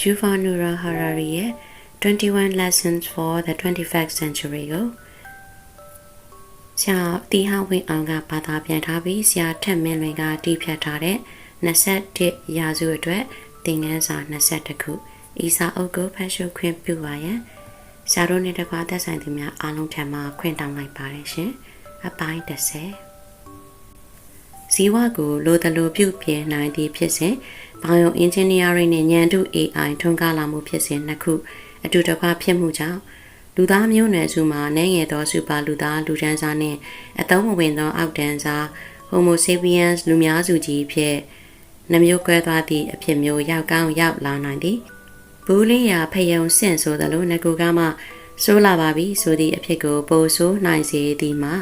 Yuval Noah Harari ရဲ့21 Lessons for the 21st Century ကိုဆရာတီဟဝင်းအောင်ကဘာသာပြန်ထားပြီးဆရာထက်မင်းလွင်ကတီးဖြတ်ထားတဲ့21ရာစုအတွက်သင်ခန်းစာ22ခုဤစာအုပ်ကိုဖတ်ရှုခွင့်ပြုပါရန်ဆရာတို့နဲ့တကွာသက်ဆိုင်သူများအားလုံးထံမှခွင့်တောင်းလိုက်ပါတယ်ရှင်အပိုင်း30ဇီဝကိုလိုတလိုပြုပြင်နိုင်သည့်ဖြစ်စဉ် ဘောင်ယုံအင်ဂျင်နီယာရင်းနဲ့ဉာဏ်တု AI ထွန်းကားလာမှုဖြစ်စဉ်နှစ်ခုအတူတကွဖြစ်မှုကြောင့်လူသားမျိုးနွယ်စုမှာနိုင်ငယ်သောစူပါလူသားလူဒန်းစားနှင့်အသုံးမဝင်သောအောက်တန်းစား Homo sapiens လူများစုကြီးဖြစ်နှမျိုးကွဲသွားသည့်အဖြစ်မျိုးရောက်ကောင်းရောက်လာနိုင်သည်ဘူးလေးရာဖယုံဆင့်ဆိုသလိုငကူကမှဆိုးလာပါပြီဆိုသည့်အဖြစ်ကိုပိုဆိုးနိုင်စေသည်မှာ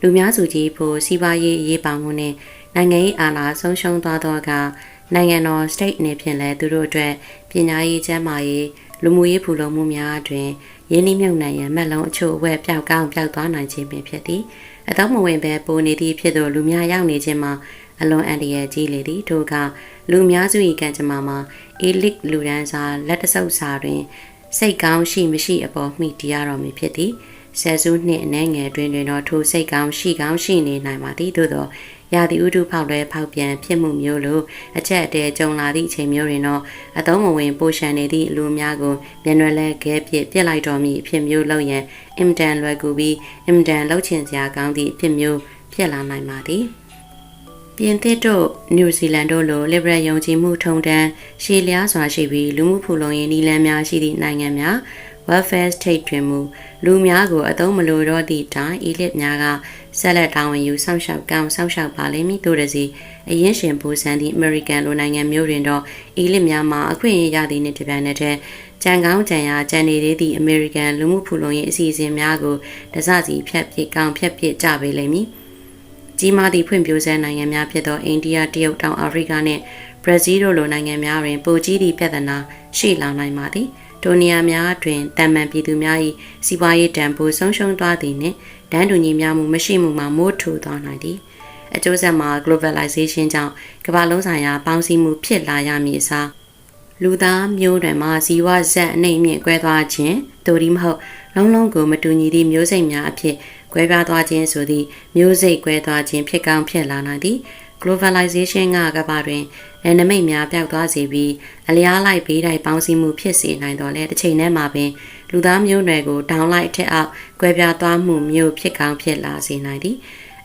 လူများစုကြီးဖို့စီးပွားရေးအရေးပါမှုနှင့်နိုင်ငံရေးအာဏာဆုံးရှုံးသွားသောအခါ နိုင်ငံတော် state အနေဖြင့်လည်းသူတို့အတွက်ပညာရေးကျန်းမာရေးလူမှုရေးဖူလုံမှုများတွင်ရင်းနှီးမြှုပ်နှံရန်မက်လုံးအချို့အဝက်ပျောက်ကောင်းပျောက်သွားနိုင်ခြင်းပင်ဖြစ်သည်အတော့မဝင်ပဲပိုနေသည့်ဖြစ်သောလူများရောက်နေခြင်းမှာအလွန်အန္တရာယ်ကြီးလေသည်ထို့ကလူများစု၏ကံကြမ္မာမှာအေလစ်လူဒန်းစာလက်တဆုပ်စာတွင် စိတ်ကောင်းရှိမရှိအပေါ်မိတရားတော်မူဖြစ်သည်ဆယ်စုနှစ်အနည်းငယ်တွင်တွင်တော့ထိုစိတ်ကောင်းရှိကောင်းရှိနေနိုင်ပါသည်သို့သော ရာသီဥတုဖောက်လွဲဖောက်ပြန်ဖြစ်မှုမျိုးလိုအချက်အတဲကြုံလာသည့်အချိန်မျိုးတွင်တော့အသုံးမဝင်ပိုရှန်နေသည့်လူများကိုမျက်နှာလဲခဲပြစ်ပြစ်လိုက်တော်မူအဖြစ်မျိုးလုပ်ရန်အင်မတန်လွယ်ကူပြီးအင်မတန်လှုပ်ချင်စရာကောင်းသည့်အဖြစ်မျိုးဖြစ်လာနိုင်ပါသည်ပြင်သစ်တို့နယူးဇီလန်တို့လို liberal ယုံကြည်မှုထုံတန်းရှည်လျားစွာရှိပြီးလူမှုဖူလုံရေးနည်းလမ်းများရှိသည့်နိုင်ငံများ welfare state တွင်မူလူများကိုအသုံးမလိုတော့သည့်တိုင် elite များက ဆက်လက်တာဝန်ယူစောင့်ရှောက်ကောင်းစောင့်ရှောက်ပါလိမ့်မည်တို့တစီအရင်ရှင်ပူဆန်သည့် American လိုနိုင်ငံမျိုးတွင်တော့ elite များမှာအခွင့်အရေးရသည့်နှင့်တပြိုင်နက်တည်းကြံကောင်းကြံရကြံနေသေးသည့် American လူမှုဖူလုံရေးအစီအစဉ်များကိုတစစီဖြတ်ပစ်ကောင်းဖြတ်ပစ်ကြပေလိမ့်မည်ကြီးမားသည့်ဖွံ့ဖြိုးဆဲနိုင်ငံများဖြစ်သောအိန္ဒိယတရုတ်တောင်အာဖရိကနှင့်ဘရာဇီးတို့လိုနိုင်ငံများတွင်ပိုကြီးသည့်ပြဿနာရှိလာနိုင်ပါသည်ထိုနေရာများတွင်တမန်ပြည်သူများ၏စီးပွားရေးတံပိုးဆုံးရှုံးသွားသည်နှင့် ဒန်းတူညီများမှုမရှိမှုမှာမိုးထူသွားနိုင်သည်အကျိုးဆက်မှာ globalization ကြောင့်ကမ္ဘာလုံးဆိုင်ရာပေါင်းစည်းမှုဖြစ်လာရမည်အစားလူသားမျိုးတွေမှာဇီဝဇက်အနေမြင့်ကွဲသွားခြင်းတို့ဒီမဟုတ်လုံးလုံးကိုမတူညီသည့်မျိုးစိတ်များအဖြစ်ကွဲပြားသွားခြင်းဆိုသည့်မျိုးစိတ်ကွဲသွားခြင်းဖြစ်ကောင်းဖြစ်လာနိုင်သည် globalization ကကမ္ဘာတွင်နယ်နိမိတ်များပျောက်သွားစေပြီးအလျားလိုက်ဘေးတိုင်းပေါင်းစည်းမှုဖြစ်စေနိုင်တော်လဲတစ်ချိန်တည်းမှာပင် လူသားမျိုးနွယ်ကိုဒေါင်းလိုက်ထက်အောက်ကွဲပြားသွားမှုမျိုးဖြစ်ကောင်းဖြစ်လာစေနိုင်သည်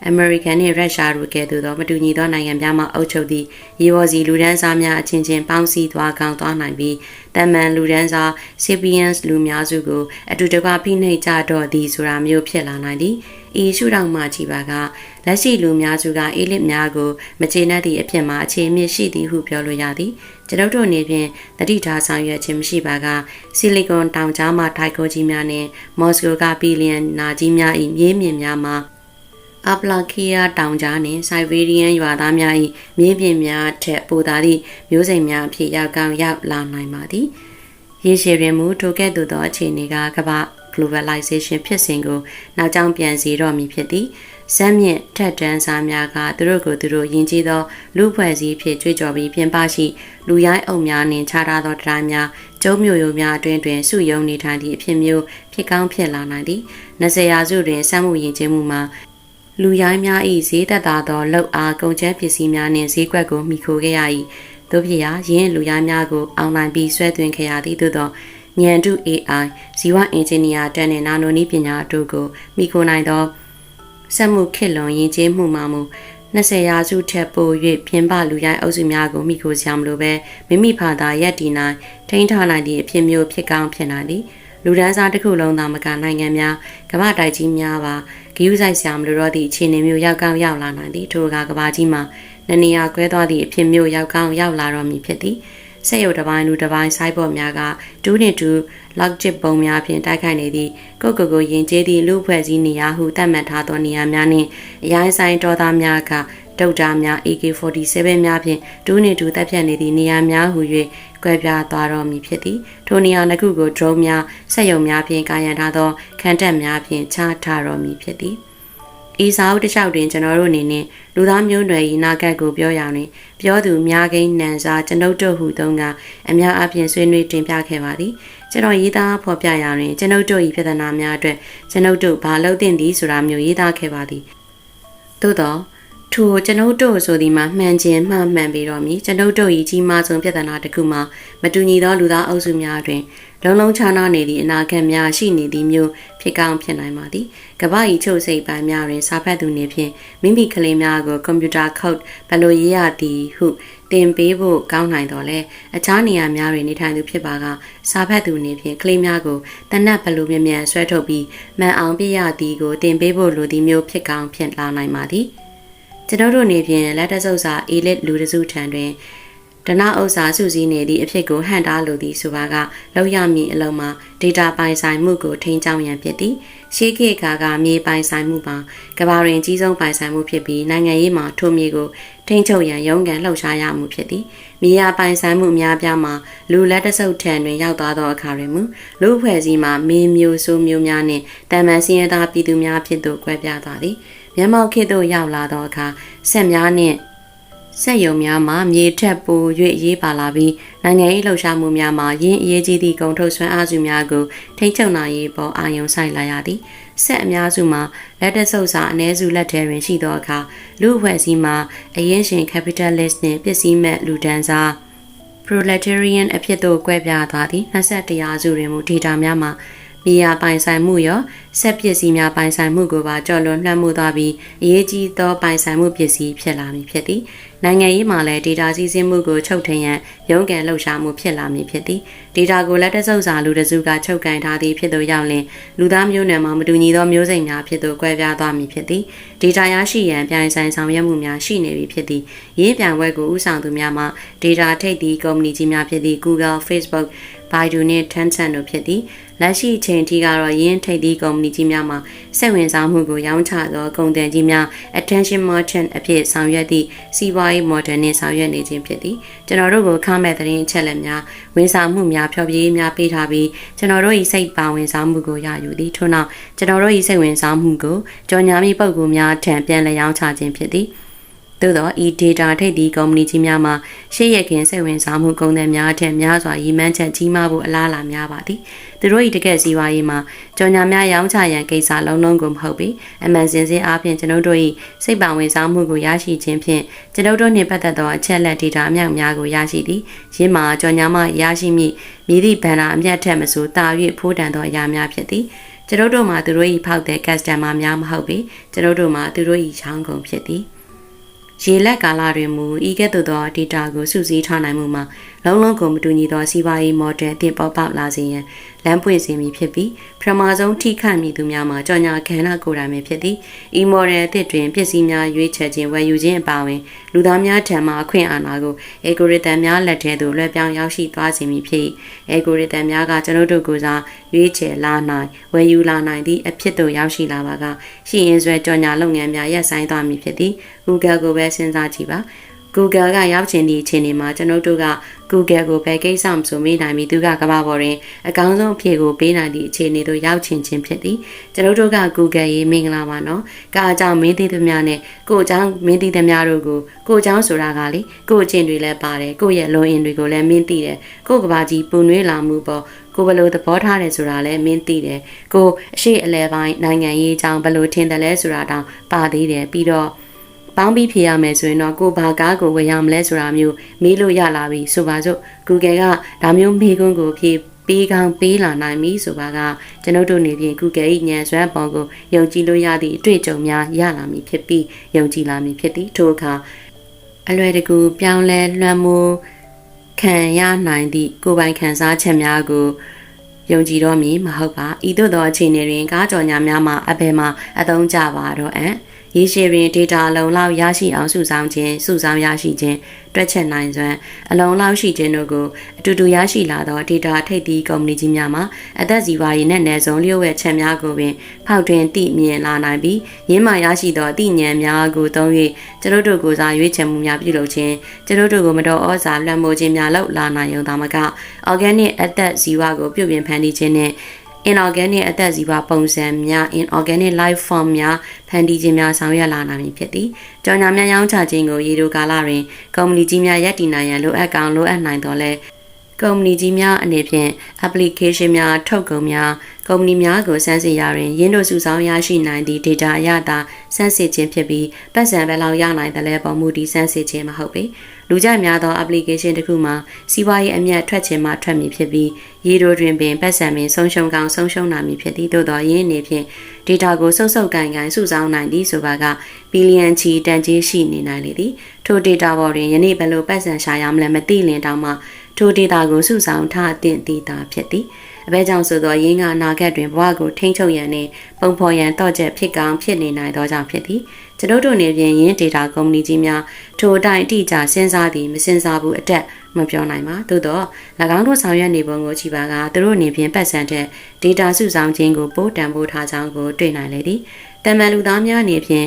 အမေရိကန်နှင့်ရုရှားတို့ကဲ့သို့သောမတူညီသောနိုင်ငံများမှအုပ်ချုပ်သည့်ရေပေါ်စီလူဒန်းစားများအချင်းချင်းပေါင်းစည်းသွားကောင်းသွားနိုင်ပြီးတမန်လူဒန်းစား sapiens လူများစုကိုအတူတကွဖိနှိပ်ကြတော့သည်ဆိုတာမျိုးဖြစ်လာနိုင်သည်ဤရှုထောင့်မှကြည်ပါက လက်ရှိလူများစုကအေလစ်များကိုမကျေနပ်သည့်အဖြစ်မှာအခြေအမြစ်ရှိသည်ဟုပြောလိုရသည်ကျွန်ုပ်တို့အနေဖြင့်တတိထားဆောင်ရွက်ခြင်းမရှိပါကဆီလီကွန်တောင်ကြားမှထိုက်ကိုကြီးများနှင့်မော်စကိုကဘီလီယံနာကြီးများ၏မြေးမြင့်များမှာအပလာကီယာတောင်ကြားနှင့်စိုက်ဗေးရီယန်ရွာသားများ၏မြင်းပြင်များထက်ပိုသာသည့်မျိုးစိမ်များအဖြစ်ရောက်ကောင်းရောက်လာနိုင်ပါသည်ရေရှည်တွင်မူထိုကဲ့သို့သောအခြေအနေကကမ္ဘာ globalization ဖြစ်စဉ်ကိုနောက်ကျောင်းပြန်စီတော့မည်ဖြစ်သည် ဇက်မြင့်ထက်တန်းစားများကသူတို့ကိုသူတို့ယဉ်ကျေးသောလူဖွဲ့စည်းဖြစ်ကြွေးကြော်ပြီးပြင်ပရှိလူရိုင်းအုပ်များနှင့်ခြားထားသောတရားများကျုံးမျိုးရိုးများအတွင်းတွင်စုယုံနေထိုင်သည့်အဖြစ်မျိုးဖြစ်ကောင်းဖြစ်လာနိုင်သည်20ရာစုတွင်စမ်းမှုယဉ်ကျေးမှုမှာလူရိုင်းများ၏ဈေးသက်သာသောလောက်အားကုန်ကျန်းပစ္စည်းများနှင့်ဈေးကွက်ကိုမိခိုခဲ့ရ၏တို့ဖြစ်ရာယင်းလူရိုင်းများကိုအောင်နိုင်ပြီးဆွဲသွင်းခဲ့ရသည်သို့သောဉာဏ်တု AI ဇီဝအင်ဂျင်နီယာတန်းနဲ့နာနိုနီးပညာတို့ကိုမိခိုနိုင်သော စက်မှုခေတ်လွန်ယဉ်ကျေးမှုမှမူ20ရာစုထက်ပို၍ပြင်ပလူရိုင်းအုပ်စုများကိုမိခိုစရာမလိုပဲမိမိဖာသာရက်တီနိုင်ထိန်းထားနိုင်သည့်အဖြစ်မျိုးဖြစ်ကောင်းဖြစ်နိုင်သည်လူဒန်းစားတစ်ခုလုံးသာမကနိုင်ငံများကမ္ဘာတိုက်ကြီးများပါဂိယူဆိုင်ဆရာမလို့တော့သည့်အခြေအနေမျိုးရောက်ကောင်းရောက်လာနိုင်သည်ထိုကကမ္ဘာကြီးမှာနနေရာကွဲသွားသည့်အဖြစ်မျိုးရောက်ကောင်းရောက်လာတော့မည်ဖြစ်သည် ဆက်ရုပ်တစ်ပိုင်းလူတစ်ပိုင်းဆိုက်ဘော့များကဒူးနှင့်ဒူးလောက်ချစ်ပုံများဖြင့်တိုက်ခိုက်နေသည့်ကိုကိုကိုရင်ကျေးသည့်လူဖွဲ့စည်းနေရာဟုသတ်မှတ်ထားသောနေရာများနှင့်အရိုင်းဆိုင်တော်သားများကတုတ်တာများ AK47 များဖြင့်ဒူးနှင့်ဒူးတပ်ဖြတ်နေသည့်နေရာများဟု၍ကွဲပြားသွားတော်မူဖြစ်သည်ထိုနေရာနှစ်ခုကို drone များဆက်ယုံများဖြင့်ကာရန်ထားသောခံတက်များဖြင့်ချထားတော်မူဖြစ်သည် ဤစာအုပ်တစ်လျှောက်တွင်ကျွန်တော်တို့အနေနဲ့လူသားမျိုးနွယ်၏နာဂတ်ကိုပြောရရင်ပြောသူများကိန်းနန်စာကျွန်ုပ်တို့ဟုသုံးကအများအပြားဆွေးနွေးတင်ပြခဲ့ပါသည်ကျွန်တော်ရေးသားဖော်ပြရရင်ကျွန်ုပ်တို့၏ပြဿနာများအတွက်ကျွန်ုပ်တို့ဘာလုပ်သင့်သည်ဆိုတာမျိုးရေးသားခဲ့ပါသည်သို့တော့ ထိုကျွန်ုပ်တို့ဆိုဒီမှာမှန်ခြင်းမှန်မှန်ပြီးတော့မြည်ကျွန်ုပ်တို့၏ကြီးမားဆုံးပြဿနာတစ်ခုမှာမတူညီသောလူသားအုပ်စုများတွင်လုံးလုံးခြားနားနေသည့်အနာဂတ်များရှိနေသည့်မျိုးဖြစ်ကောင်းဖြစ်နိုင်ပါသည်ကမ္ဘာ၏ချုပ်စိတ်ပိုင်းများတွင်စာဖတ်သူနေဖြင့်မိမိကလေးများကိုကွန်ပျူတာကုတ်ဘယ်လိုရေးရသည်ဟုသင်ပေးဖို့ကောင်းနိုင်တော့လဲအခြားနေရာများတွင်နေထိုင်သူဖြစ်ပါကစာဖတ်သူနေဖြင့်ကလေးများကိုတနတ်ဘယ်လိုမြန်မြန်ဆွဲထုတ်ပြီးမှန်အောင်ပြရသည်ကိုသင်ပေးဖို့လိုသည်မျိုးဖြစ်ကောင်းဖြစ်လာနိုင်ပါသည် ကျွန်တော်တို့နေဖြင့်လက်တဆုပ်စာ elite လူတစုထံတွင်ဒနာဥစ္စာစုစည်းနေသည့်အဖြစ်ကိုဟန်တာလိုသည်ဆိုပါကလောက်ရမည်အလုံးမှာ data ပိုင်ဆိုင်မှုကိုထိန်းကျောင်းရန်ဖြစ်သည်ရှေးခေတ်ကကမြေပိုင်ဆိုင်မှုမှာကဘာရင်ကြီးဆုံးပိုင်ဆိုင်မှုဖြစ်ပြီးနိုင်ငံရေးမှာထိုမြေကိုထိန်းချုပ်ရန်ရုန်းကန်လှုပ်ရှားရမှုဖြစ်သည် မြေယာပိုင်ဆိုင်မှုအများပြားမှာလူလက်တဆုပ်ထံတွင်ရောက်သွားသောအခါတွင်မူလူဖွဲ့စည်းမှာမင်းမျိုးဆိုးမျိုးများနှင့်တမန်စင်းရသားပြည်သူများဖြစ်သို့ကွဲပြားသွားသည်မျက်မှောက်ခေတ်သို့ရောက်လာသောအခါဆက်များနှင့်ဆက်ယုံများမှာမြေထက်ပို၍ရေးပါလာပြီးနိုင်ငံရေးလှုပ်ရှားမှုများမှာရင်းအရေးကြီးသည့်ဂုံထုတ်ဆွမ်းအားစုများကိုထိန်းချုပ်နိုင်ရေးပေါ်အာရုံစိုက်လာရသည် ဆက်အများစုမှာလက်တဆုပ်စာအ ਨੇ စုလက်ထဲတွင်ရှိသောအခါလူအဖွဲ့အစည်းမှာအရင်ရှင် capitalist နှင့်ပစ္စည်းမဲ့လူဒန်းစား proletarian အဖြစ်သို့ကွဲပြားသွားသည့်21ရာစုတွင်မူဒေတာများမှာ မြေယာပိုင်ဆိုင်မှုရောဆက်ပစ္စည်းများပိုင်ဆိုင်မှုကိုပါကြော်လွန်လွှမ်းမိုးသွားပြီးအရေးကြီးသောပိုင်ဆိုင်မှုပစ္စည်းဖြစ်လာမည်ဖြစ်သည်နိုင်ငံရေးမှာလည်း data စီးဆင်းမှုကိုချုပ်ထင်ရန်ရုန်းကန်လှုပ်ရှားမှုဖြစ်လာမည်ဖြစ်သည် data ကိုလက်တဆုပ်စာလူတစုကချုပ်ကန်ထားသည့်ဖြစ်သို့ရောက်လင်လူသားမျိုးနွယ်မှာမတူညီသောမျိုးစိတ်များဖြစ်သို့ကွဲပြားသွားမည်ဖြစ်သည် data ရရှိရန်ပြိုင်ဆိုင်ဆောင်ရွက်မှုများရှိနေပြီဖြစ်သည်ရေးပြိုင်ပွဲကိုဥဆောင်သူများမှာ data ထိပ်သည့်ကုမ္ပဏီကြီးများဖြစ်သည့် Google Facebook Baidu နှင့် Tencent တို့ဖြစ်သည်လက်ရှိအချိန်ထိကတော့ရင်းထိပ်သီးကုမ္ပဏီကြီးများမှာစိတ်ဝင်စားမှုကိုရောင်းချသောကုန်သည်ကြီးများ attention merchant အဖြစ်ဆောင်ရွက်သည့်စီးပွားရေး model နှင့်ဆောင်ရွက်နေခြင်းဖြစ်သည်ကျွန်တော်တို့ကိုခန့်မဲ့သတင်းအချက်အလက်များဝန်ဆောင်မှုများဖျော်ဖြေရေးများပေးထားပြီးကျွန်တော်တို့၏စိတ်ပါဝင်စားမှုကိုရယူသည်ထို့နောက်ကျွန်တော်တို့၏စိတ်ဝင်စားမှုကိုကြော်ညာမိပုဂ္ဂိုလ်များထံပြန်လည်ရောင်းချခြင်းဖြစ်သည် သို့သောဤ data ထိပ်သီးကုမ္ပဏီကြီးများမှာရှေ့ရခင်စိတ်ဝင်စားမှုကုန်သည်များထက်များစွာရည်မှန်းချက်ကြီးမားဖို့အလားအလာများပါသည်သူတို့၏တကယ့်စီးပွားရေးမှာကြော်ညာများရောင်းချရန်ကိစ္စလုံးလုံးကိုမဟုတ်ပြီးအမှန်စင်စစ်အားဖြင့်ကျွန်ုပ်တို့၏စိတ်ပါဝင်စားမှုကိုရရှိခြင်းဖြင့်ကျွန်ုပ်တို့နှင့်ပတ်သက်သောအချက်လက် data အမြောက်များကိုရရှိသည်ရင်းမှာကြော်ညာမှရရှိမည့်မြည်သည့်ဗန္ဒာအမျက်ထက်မဆိုတာ၍ဖိုးတန်သောအရာများဖြစ်သည်ကျွန်ုပ်တို့မှာသူတို့၏ဖောက်တဲ့ customer များမဟုတ်ပြီးကျွန်ုပ်တို့မှာသူတို့၏ချောင်းကုန်ဖြစ်သည် ရေလက်ကာလတွင်မူဤကဲ့သို့သော data ကိုစုစည်းထားနိုင်မှုမှာလုံးလုံးကိုမတူညီသောစီးပွားရေး model အသစ်ပေါက်ပေါက်လာစေရန်လမ်းပွင့်စေမည်ဖြစ်ပြီးပထမဆုံးထိခတ်မည်သူများမှာကြော်ညာခန္ဓာကိုယ်တိုင်ပဲဖြစ်သည်ဤ model အသစ်တွင်ပစ္စည်းများရွေးချယ်ခြင်းဝယ်ယူခြင်းအပါအဝင်လူသားများထံမှအခွင့်အာဏာကို algorithm များလက်ထဲသို့လွှဲပြောင်းရောက်ရှိသွားစေမည်ဖြစ် algorithm များကကျွန်ုပ်တို့ကိုစားရွေးချယ်လာနိုင်ဝယ်ယူလာနိုင်သည့်အဖြစ်သို့ရောက်ရှိလာပါကရှိရင်ဆွဲကြော်ညာလုပ်ငန်းများရပ်ဆိုင်းသွားမည်ဖြစ်သည် Google ကိုပဲစဉ်းစားကြည့်ပါ Google ကရောက်ချင်သည့်အခြေအနေမှာကျွန်ုပ်တို့က Google ကိုပဲကိစ္စမဆိုမေးနိုင်ပြီသူကကမ္ဘာပေါ်တွင်အကောင်းဆုံးအဖြေကိုပေးနိုင်သည့်အခြေအနေသို့ရောက်ချင်ခြင်းဖြစ်သည်ကျွန်ုပ်တို့က Google ရေးမင်္ဂလာပါနော်ကာအကြောင်းမင်းသိသမျှနဲ့ကိုအကြောင်းမင်းသိသမျှတို့ကိုကိုအကြောင်းဆိုတာကလေကိုအချင်းတွေလည်းပါတယ်ကိုရဲ့လုံအင်တွေကိုလည်းမင်းသိတယ်ကိုကဘာကြီးပူနွေးလာမှုပေါ်ကိုဘယ်လိုသဘောထားတယ်ဆိုတာလည်းမင်းသိတယ်ကိုအရှိအလဲပိုင်းနိုင်ငံရေးအကြောင်းဘယ်လိုထင်တယ်လဲဆိုတာတောင်ပါသေးတယ်ပြီးတော့ ပေါင်းပြီးဖြေရမယ်ဆိုရင်တော့ကိုဘာကားကိုဝယ်ရမလဲဆိုတာမျိုးမေးလို့ရလာပြီဆိုပါစို့ Google ကဒါမျိုးမေးခွန်းကိုဖြေပေးကောင်းပေးလာနိုင်ပြီဆိုပါကကျွန်ုပ်တို့နေပြင် Google ၏ဉာဏ်စွမ်းပေါ်ကိုယုံကြည်လို့ရသည့်အတွေ့အကြုံများရလာမည်ဖြစ်ပြီးယုံကြည်လာမည်ဖြစ်သည်ထို့အခါအလွယ်တကူပြောင်းလဲလွှမ်းမိုးခံရနိုင်သည့်ကိုယ်ပိုင်ခံစားချက်များကိုယုံကြည်တော့မည်မဟုတ်ပါဤသို့သောအခြေအနေတွင်ကားကြော်ညာများမှာအဘယ်မှာအသုံးကျပါတော့အံ့ ရေရှည်တွင် data အလုံးလောက်ရရှိအောင်စုဆောင်းခြင်းစုဆောင်းရရှိခြင်းတွက်ချက်နိုင်စွမ်းအလုံးလောက်ရှိခြင်းတို့ကိုအတူတူရရှိလာသော data ထိပ်သီးကုမ္ပဏီကြီးများမှာအသက်စီးပွားရေးနဲ့နယ်စုံလျှို့ဝှက်ချက်များကိုပင်ဖောက်ထွင်းသိမြင်လာနိုင်ပြီးရင်းမှရရှိသောအသိဉာဏ်များကိုသုံး၍ကျွန်တို့တို့ကိုစားရွေးချယ်မှုများပြုလုပ်ခြင်းကျွန်တို့တို့ကိုမတော်ဩဇာလွှမ်းမိုးခြင်းများလောက်လာနိုင်ုံသာမက organic အသက်ဇီဝကိုပြုပြင်ဖန်တီးခြင်းနဲ့ inorganic အသက်ဇီဝပုံစံများ inorganic life form များဖန်တီးခြင်းများဆောင်ရွက်လာနိုင်မည်ဖြစ်သည်။ကြော်ညာများရောင်းချခြင်းကိုရေတိုကာလတွင်ကုမ္ပဏီကြီးများရပ်တည်နိုင်ရန်လိုအပ်ကောင်လိုအပ်နိုင်တော်လဲကုမ္ပဏီကြီးများအနေဖြင့် application များထုတ်ကုန်များကုမ္ပဏီများကိုစမ်းစစ်ရာတွင်ရင်းတို့စုဆောင်းရရှိနိုင်သည့် data အရသာစမ်းစစ်ခြင်းဖြစ်ပြီးပတ်စံဘယ်လောက်ရနိုင်သလဲပေါ်မူတည်စမ်းစစ်ခြင်းမဟုတ်ပေ လူကြိုက်များသော application တစ်ခုမှာစီးပွားရေးအမြတ်ထွက်ခြင်းမှထွက်မည်ဖြစ်ပြီးရေတိုတွင်ပင်ပတ်စံပင်ဆုံးရှုံးကောင်းဆုံးရှုံးနိုင်မည်ဖြစ်သည်သို့သောရင်းအနေဖြင့် data ကိုစုပ်စုပ်ကန်ကန်စုဆောင်းနိုင်သည်ဆိုပါကဘီလီယံချီတန်ကြေးရှိနေနိုင်လေသည်ထို data ပေါ်တွင်ယနေ့ဘယ်လိုပတ်စံရှာရမလဲမသိလင်တောင်မှထို data ကိုစုဆောင်းထားသင့်သည်သာဖြစ်သည် အဘဲကြောင့်ဆိုသောရင်းကအနာဂတ်တွင်ဘဝကိုထိန်းချုပ်ရန်နှင့်ပုံဖော်ရန်တော့ချက်ဖြစ်ကောင်းဖြစ်နေနိုင်သောကြောင့်ဖြစ်သည်ကျွန်ုပ်တို့နေပြင်ရင်း data ကုမ္ပဏီကြီးများထိုအတိုင်းအတိအကျစဉ်းစားသည်မစဉ်းစားဘူးအတက်မပြောနိုင်ပါသို့တော့၎င်းတို့ဆောင်ရွက်နေပုံကိုကြည့်ပါကသူတို့နေပြင်ပတ်စံတဲ့ data စုဆောင်းခြင်းကိုပို့တံပို့ထားကြောင်းကိုတွေ့နိုင်လေသည်တမန်လူသားများအနေဖြင့်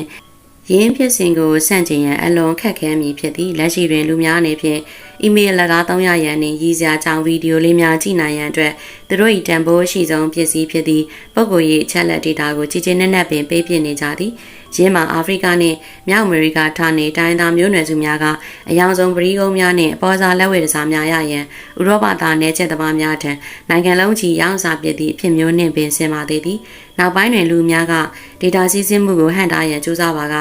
ရင်းဖြစ်စဉ်ကိုစန့်ကျင်ရန်အလွန်ခက်ခဲမည်ဖြစ်သည်လက်ရှိတွင်လူများအနေဖြင့်အီးမေးလ်လကား300ရန်နှင့်ရည်စရာကြောင်းဗီဒီယိုလေးများကြည့်နိုင်ရန်အတွက်သူတို့၏တန်ဖိုးရှိဆုံးပစ္စည်းဖြစ်သည့်ပုဂ္ဂိုလ်ရေးအချက်လက်ဒေတာကိုကြည်ကျင်းနဲ့နဲ့ပင်ပေးပြနေကြသည် ရင်းမှာအာဖရိကနှင့်မြောက်အမေရိကဌာနေတိုင်းသားမျိုးနွယ်စုများကအယောင်ဆုံးပရိကုန်းများနှင့်အပေါ်စားလက်ဝဲတစားများရရန်ဥရောပသားနယ်ချက်သမားများထံနိုင်ငံလုံးချီရောင်းစားပစ်သည့်အဖြစ်မျိုးနှင့်ပင်ဆင်ပါသေးသည်နောက်ပိုင်းတွင်လူများကဒေတာစီးဆင်းမှုကိုဟန်တာရန်ကြိုးစားပါက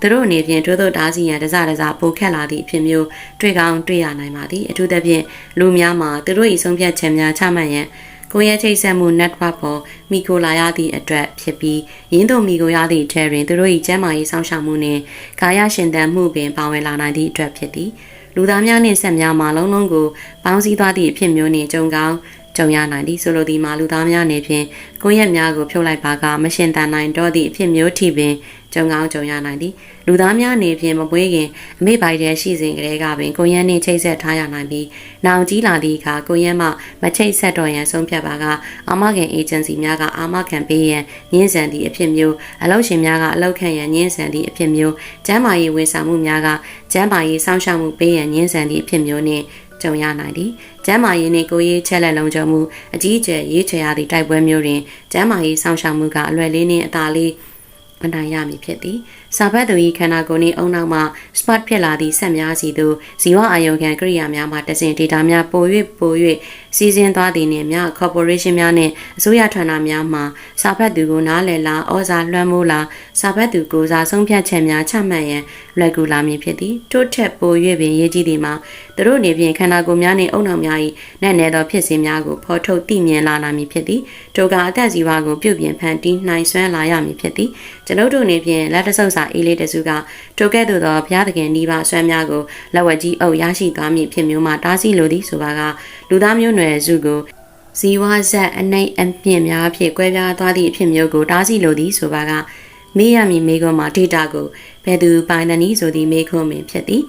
သူတို့အနေဖြင့်ထို့သောတားဆီးရန်တစတစပိုခက်လာသည့်အဖြစ်မျိုးတွေ့ကောင်းတွေ့ရနိုင်ပါသည်အထူးသဖြင့်လူများမှာသူတို့၏ဆုံးဖြတ်ချက်များချမှတ်ရန် ကိုရဲချိတ်ဆက်မှု network ပေါ်မိကိုလာရသည့်အတွက်ဖြစ်ပြီးရင်းတို့မိကိုရသည့်ထဲတွင်သူတို့၏ကျန်းမာရေးစောင့်ရှောက်မှုနှင့်ကာယရှင်သန်မှုပင်ပါဝင်လာနိုင်သည့်အတွက်ဖြစ်သည်လူသားများနှင့်ဆက်များမှာလုံးလုံးကိုပေါင်းစည်းသွားသည့်အဖြစ်မျိုးနှင့်ကြုံကောင်းကြုံရနိုင်သည်ဆိုလိုသည်မှာလူသားများနေဖြင့်ကိုရက်များကိုဖြုတ်လိုက်ပါကမရှင်တန်နိုင်တော့သည့်အဖြစ်မျိုးထိပင် ကြုံကောင်းကြုံရနိုင်သည်လူသားများနေဖြင့်မပွေးခင်အမိပိုက်တဲ့ရှိစဉ်ကလေးကပင်ကိုရက်နှင့်ချိတ်ဆက်ထားရနိုင်ပြီးနောင်ကြီးလာသည့်အခါကိုရက်မှမချိတ်ဆက်တော့ရန်ဆုံးဖြတ်ပါကအာမခံအေဂျင်စီများကအာမခံပေးရန်ညှင်းဆန်သည့်အဖြစ်မျိုးအလုပ်ရှင်များကအလုပ်ခံရန်ညှင်းဆန်သည့်အဖြစ်မျိုးကျန်းမာရေးဝန်ဆောင်မှုများကကျန်းမာရေးစောင့်ရှောက်မှုပေးရန်ညှင်းဆန်သည့်အဖြစ်မျိုးနှင့်ကြုံရနိုင်သည်။ကျမ်းမာရေးနှင့်ကိုယ်ရေးချက်လက်လုံးကြုံမှုအကြီးအကျယ်ရေးချယ်ရသည့်တိုက်ပွဲမျိုးတွင်ကျမ်းမာရေးစောင့်ရှောက်မှုကအလွယ်လေးနှင့်အသာလေး အနိုင်ရမည်ဖြစ်သည်။စာဖတ်သူ၏ခန္ဓာကိုယ်နှင့်အုံနောက်မှ smart ဖြစ်လာသည့်ဆက်များစီသို့ဇီဝအာယုံခံကိရိယာများမှတဆင့် data များပို၍ပို၍စီစဉ်သွားသည်နှင့်မြ corporation များနှင့်အစိုးရဌာနများမှစာဖတ်သူကိုနားလည်လာဩဇာလွှမ်းမိုးလာစာဖတ်သူကိုစားဆုံးဖြတ်ချက်များချမှတ်ရန်လွယ်ကူလာမည်ဖြစ်သည်ထို့ထက်ပို၍ပင်ရေးကြည့်သည်မှာသူတို့နေဖြင့်ခန္ဓာကိုယ်များနှင့်အုံနောက်များ၏နက်နဲသောဖြစ်စဉ်များကိုဖော်ထုတ်သိမြင်လာနိုင်မည်ဖြစ်သည်ထိုကအသက်ဇီဝကိုပြုပြင်ဖန်တီးနိုင်ဆွမ်းလာရမည်ဖြစ်သည်ကျွန်ုပ်တို့နေဖြင့်လက်တဆုပ်စာအေးလေးတစုကထိုကဲ့သို့သောဘုရားသခင်ဤပါဆွမ်းများကိုလက်ဝက်ကြီးအုပ်ရရှိသွားမည်ဖြစ်မျိုးမှတားဆီးလိုသည်ဆိုပါကလူသားမျိုးနွယ်စုကိုဇီဝဇက်အနိုင်အမြင့်များဖြင့်ကွဲပြားသွားသည့်အဖြစ်မျိုးကိုတားဆီးလိုသည်ဆိုပါကမေးရမည်မေးခွန်းမှာ data ကိုဘယ်သူပိုင်သနည်းဆိုသည့်မေးခွန်းပင်ဖြစ်သည်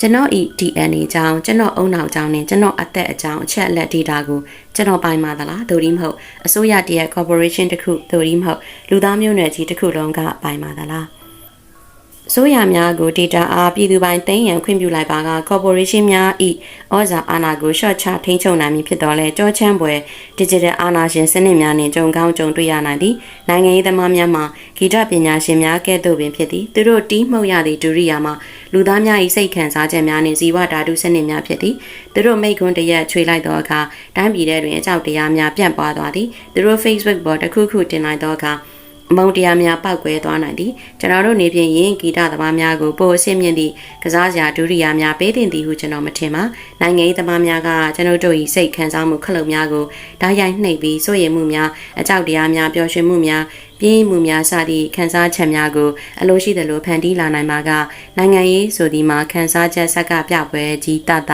ကျွန်တော်ဤ DNA အကြောင်းကျွန်တော်အုံနောက်အကြောင်းနဲ့ကျွန်တော်အသက်အကြောင်းအချက်အလက် data ကိုကျွန်တော်ပိုင်ပါသလားသို့ဒီမဟုတ်အစိုးရတရက် corporation တစ်ခုသို့ဒီမဟုတ်လူသားမျိုးနွယ်ကြီးတစ်ခုလုံးကပိုင်ပါသလား ဆိုရများကို data အားပြည်သူပိုင်သိမ်းရန်ခွင့်ပြုလိုက်ပါက corporation များဤဩဇာအာဏာကို short ချထိန်းချုပ်နိုင်မည်ဖြစ်တော်လဲကြောချမ်းပွဲ digital အာဏာရှင်စနစ်များနှင့်ကြုံကောင်းကြုံတွေ့ရနိုင်သည်နိုင်ငံရေးသမားများမှာဂီတပညာရှင်များကဲ့သို့ပင်ဖြစ်သည်သူတို့တီးမှုတ်ရသည့်ဒုရိယာမှာလူသားများ၏စိတ်ခံစားချက်များနှင့်ဇီဝဓာတုစနစ်များဖြစ်သည်သူတို့မိတ်ကွန်းတရက်ချွေလိုက်သောအခါတိုင်းပြည်ထဲတွင်အကြောက်တရားများပြန့်ပွားသွားသည်သူတို့ Facebook ပေါ်တစ်ခုခုတင်လိုက်သောအခါအ မုံတရားများပောက်ကွဲသွားနိုင်သည်ကျွန်တော်တို့နေဖြင့်ယင်းဂီတသမားများကိုပိုအဆင့်မြင့်သည့်ကစားစရာဒုရိယာများပေးတင်သည်ဟုကျွန်တော်မထင်ပါနိုင်ငံရေးသမားများကကျွန်တော်တို့၏စိတ်ခံစားမှုခလုတ်များကိုဓာတ်ရိုက်နှိပ်ပြီးစိုးရိမ်မှုများအကြောက်တရားများပျော်ရွှင်မှုများပြင်းမှုများစသည့်ခံစားချက်များကိုအလိုရှိသလိုဖန်တီးလာနိုင်မှာကနိုင်ငံရေးဆိုသည်မှာခံစားချက်ဆက်ကပြပွဲကြီးတတ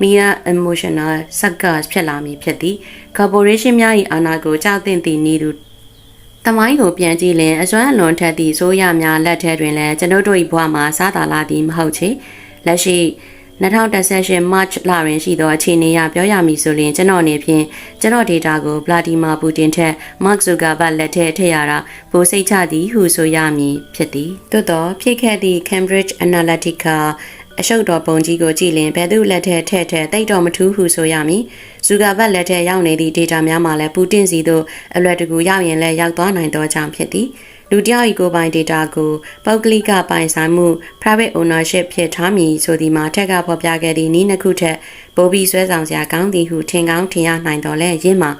Mia emotional suckers ဖြစ်လာမည်ဖြစ်သည် corporation များ၏အာဏာကိုကြောက်တင်သည့်နည်းသူ တမိုင်းကိုပြန်ကြည့်လင်အစွမ်းအလွန်ထက်သည့်ဆိုးရများလက်ထဲတွင်လည်းကျွန်ုပ်တို့၏ဘဝမှာစားသာလာသည်မဟုတ်ချေလက်ရှိ2018 March လတွင်ရှိသောအခြေအနေအရပြောရမည်ဆိုရင်ကျွန်တော်အနေဖြင့်ကျွန်တော် data ကိုဗလာဒီမာပူတင်ထက် Mark Zuckerberg လက်ထဲထည့်ရတာပိုစိတ်ချသည်ဟုဆိုရမည်ဖြစ်သည်သို့သောဖြစ်ခဲ့သည့် Cambridge Analytica အရှုပ်တော်ပုံကြီးကိုကြည့်ရင်ဘယ်သူလက်ထက်ထက်ထက်တိတ်တော်မထူးဟုဆိုရမည်ဇူကာဘတ်လက်ထက်ရောက်နေသည့် data များမှာလည်းပူတင်စီသို့အလွယ်တကူရောက်ရင်လည်းရောက်သွားနိုင်သောကြောင့်ဖြစ်သည်လူတယောက်၏ကိုယ်ပိုင် data ကိုပုဂ္ဂလိကပိုင်ဆိုင်မှု private ownership ဖြစ်ထားမည်ဆိုသည်မှာထက်ကဖော်ပြခဲ့သည့်နည်းနှစ်ခုထက်ပိုပြီးဆွဲဆောင်စရာကောင်းသည်ဟုထင်ကောင်းထင်ရနိုင်တော်လဲရင်းမှာ